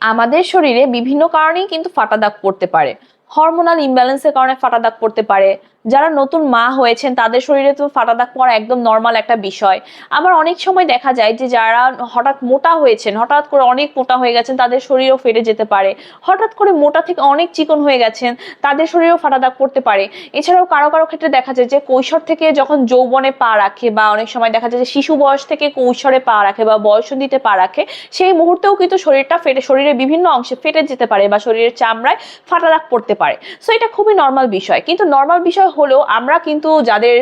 আমাদের শরীরে বিভিন্ন কারণেই কিন্তু ফাটা দাগ পড়তে পারে। হরমোনাল ইমব্যালেন্সের কারণে ফাটা দাগ পড়তে পারে। যারা নতুন মা হয়েছেন, তাদের শরীরে তো ফাটা দাগ পড়া একদম নর্মাল একটা বিষয়। আবার অনেক সময় দেখা যায় যে, যারা হঠাৎ মোটা হয়েছেন, হঠাৎ করে অনেক মোটা হয়ে গেছেন, তাদের শরীরও ফেটে যেতে পারে। হঠাৎ করে মোটা থেকে অনেক চিকন হয়ে গেছেন, তাদের শরীরেও ফাটা দাগ পড়তে পারে। এছাড়াও কারও কারও ক্ষেত্রে দেখা যায় যে, কৈশোর থেকে যখন যৌবনে পা রাখে বা অনেক সময় দেখা যায় যে, শিশু বয়স থেকে কৈশোরে পা রাখে বা বয়স বয়সন্ধিতে পা রাখে, সেই মুহূর্তেও কিন্তু শরীরটা ফেটে, শরীরের বিভিন্ন অংশে ফেটে যেতে পারে বা শরীরের চামড়ায় ফাটা দাগ পড়তে পারে। সো এটা খুবই নর্মাল বিষয়। কিন্তু নর্মাল বিষয় হলেও আমরা কিন্তু যাদের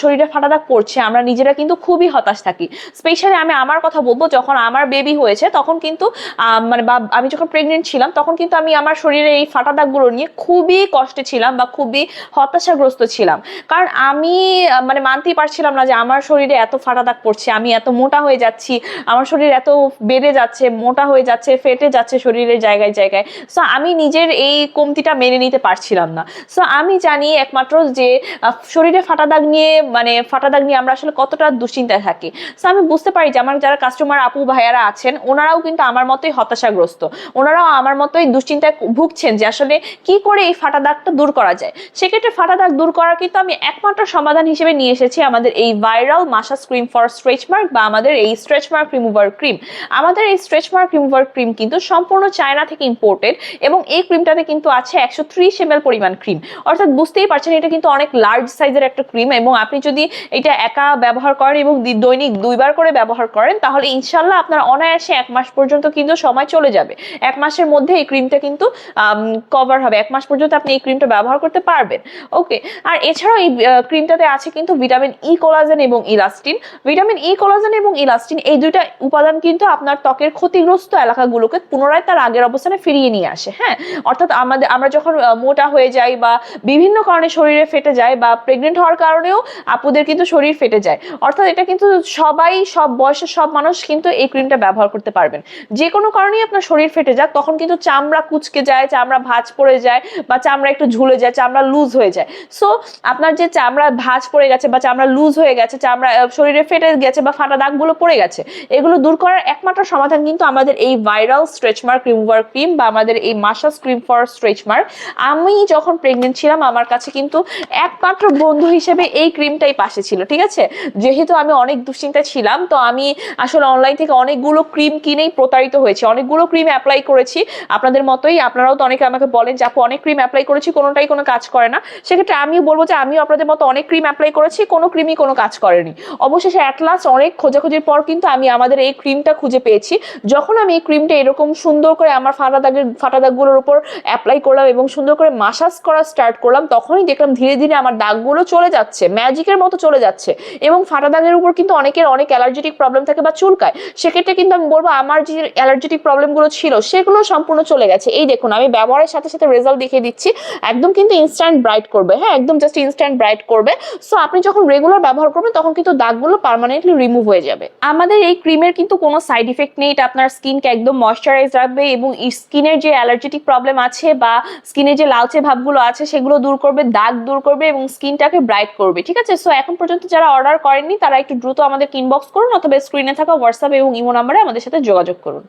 শরীরে ফাটাদাগ পড়ছে আমরা নিজেরা কিন্তু খুবই হতাশ থাকি। স্পেশালি আমি আমার কথা বলব, যখন আমার বেবি হয়েছে, তখন কিন্তু মানে বা, আমি যখন প্রেগনেন্ট ছিলাম, তখন কিন্তু আমি আমার শরীরে এই ফাটা দাগগুলো নিয়ে খুবই কষ্টে ছিলাম বা খুবই হতাশাগ্রস্ত ছিলাম। কারণ আমি মানে মানতেই পারছিলাম না যে আমার শরীরে এত ফাটা দাগ পড়ছে, আমি এত মোটা হয়ে যাচ্ছি, আমার শরীর এত বেড়ে যাচ্ছে, মোটা হয়ে যাচ্ছে, ফেটে যাচ্ছে শরীরের জায়গায় জায়গায়। সো আমি নিজের এই কমতিটা মেনে নিতে পারছিলাম না। সো আমি জানি একমাত্র যে শরীরে ফাটা দাগ নিয়ে মানে ফাটা দাগ নিয়ে আমরা আসলে কতটা দুশ্চিন্তায় থাকি। সো আমি বুঝতে পারি যে, আমার যারা কাস্টমার আপু, ভাইয়ারা আছেন, ওনারাও কিন্তু আমার মতোই হতাশাগ্রস্ত। ওনারাও আমার মতোই দুশ্চিন্তায় ভুগছেন যে, আসলে কি করে এই ফাটা দাগটা দূর করা যায়। সেক্ষেত্রে ফাটা দাগ দূর করার কিন্তু আমি একমাত্র সমাধান হিসেবে নিয়ে এসেছি আমাদের এই viral massage cream for stretch mark বা আমাদের এই স্ট্রেচ মার্ক রিমুভার ক্রিম আমাদের এই স্ট্রেচ মার্ক রিমুভার ক্রিম কিন্তু সম্পূর্ণ চায়না থেকে ইম্পোর্টেড এবং এই ক্রিমটাতে কিন্তু আছে একশো ত্রিশ এম পরিমাণ ক্রিম অর্থাৎ বুঝতেই পারছেন, এটা কিন্তু অনেক লার্জ সাইজের একটা ক্রিম এবং আপনি যদি এটা একা ব্যবহার করেন এবং দৈনিক দুইবার করে ব্যবহার করেন, তাহলে ইনশাল্লাহ আপনার অনায়াসে এক মাস পর্যন্ত কিন্তু সময় চলে যাবে। এক মাসের মধ্যে এই ক্রিমটা কিন্তু কভার হবে। এক মাস পর্যন্ত আপনি এই ক্রিমটা ব্যবহার করতে পারবেন। ওকে আর এছাড়াও এই ক্রিমটাতে আছে কিন্তু ভিটামিন ই কোলাজেন এবং ইলাস্টিন ভিটামিন ই কোলাজেন এবং ইলাস্টিন এই দুইটা উপাদান কিন্তু আপনার ত্বকের ক্ষতিগ্রস্ত এলাকাগুলোকে পুনরায় তার আগের অবস্থানে ফিরিয়ে নিয়ে আসে। হ্যাঁ অর্থাৎ আমাদের, আমরা যখন মোটা হয়ে যাই বা বিভিন্ন কারণে শরীরে ফেটে যায় বা প্রেগনেন্ট হওয়ার কারণেও আপুদের কিন্তু শরীর ফেটে যায়। অর্থাৎ এটা কিন্তু সবাই, সব বয়সের সব মানুষ কিন্তু এই ক্রিমটা ব্যবহার করতে পারবেন। যে কোনো কারণেই আপনার শরীর ফেটে যাক, তখন কিন্তু চামড়া কুচকে যায়, চামড়া ভাঁজ পড়ে যায় বা চামড়া একটু ঝুলে যায়, চামড়া লুজ হয়ে যায়। সো আপনার যে চামড়া ভাঁজ পড়ে গেছে বা চামড়া লুজ হয়ে গেছে, চামড়া শরীরে ফেটে গেছে বা ফাটা দাগগুলো পড়ে গেছে, এগুলো দূর করার একমাত্র সমাধান কিন্তু আমাদের এই viral stretch mark remover cream বা আমাদের এই massage cream for stretch mark আমি যখন প্রেগনেন্ট ছিলাম, আমার কাছে কিন্তু একমাত্র বন্ধু হিসেবে এই ক্রিমটাই পাশে ছিল, ঠিক আছে? যেহেতু আমি অনেক দুশ্চিন্তা ছিলাম, তো আমি আসলে অনলাইন থেকে অনেকগুলো ক্রিম কিনেই প্রতারিত হয়েছি। অনেকগুলো ক্রিম অ্যাপ্লাই করেছি। আপনাদের মতোই, আপনারাও তো অনেকে আমাকে বলেন যে, আপু, অনেক ক্রিম অ্যাপ্লাই করেছি, কোনোটাই কোনো কাজ করে না। সেক্ষেত্রে আমিও বলব যে, আমিও আপনাদের মতো অনেক ক্রিম অ্যাপ্লাই করেছি, কোনো ক্রিমই কোনো কাজ করেনি। অবশেষে অ্যাটলাস অনেক খোঁজাখুঁজির পর কিন্তু আমি আমাদের এই ক্রিমটা খুঁজে পেয়েছি। যখন আমি এই ক্রিমটা এরকম সুন্দর করে আমার ফাটা দাগের, ফাটা দাগগুলোর উপর অ্যাপ্লাই করলাম এবং সুন্দর করে মাসাজ করা স্টার্ট করলাম, তখনই দেখলাম ধীরে ধীরে আমার দাগগুলো চলে যাচ্ছে ম্যাজিকের মতো চলে যাচ্ছে এবং ফাটা দাগের উপর কিন্তু অনেকের অনেক অ্যালার্জেটিক প্রবলেম থাকে বা চুলকায়। সেক্ষেত্রে কিন্তু আমি বলব, আমার যে অ্যালার্জেটিক প্রবলেমগুলো ছিল, সেগুলো সম্পূর্ণ চলে গেছে। এই দেখুন, আমি ব্যবহারের সাথে সাথে রেজাল্ট দেখিয়ে দিচ্ছি। একদম কিন্তু ইনস্ট্যান্ট ব্রাইট করবে হ্যাঁ একদম জাস্ট ইনস্ট্যান্ট ব্রাইট করবে। সো আপনি যখন রেগুলার ব্যবহার করবেন, তখন কিন্তু দাগগুলো পার্মানেন্টলি রিমুভ হয়ে যাবে। আমাদের এই ক্রিমের কিন্তু কোনো সাইড ইফেক্ট নেই। এটা আপনার স্কিনকে একদম ময়শ্চারাইজ রাখবে এবং স্কিনের যে অ্যালার্জেটিক প্রবলেম আছে বা স্কিনের যে লালচে ভাবগুলো আছে, সেগুলো দূর করবে, দাগ দূর করবে এবং স্কিনটাকে ব্রাইট করবে, ঠিক আছে? সো এখন পর্যন্ত যারা অর্ডার করেননি, তারা একটু দ্রুত আমাদের ইনবক্স করুন অথবা স্ক্রিনে থাকা হোয়াটসঅ্যাপ এবং ইমো নাম্বারে আমাদের সাথে যোগাযোগ করুন।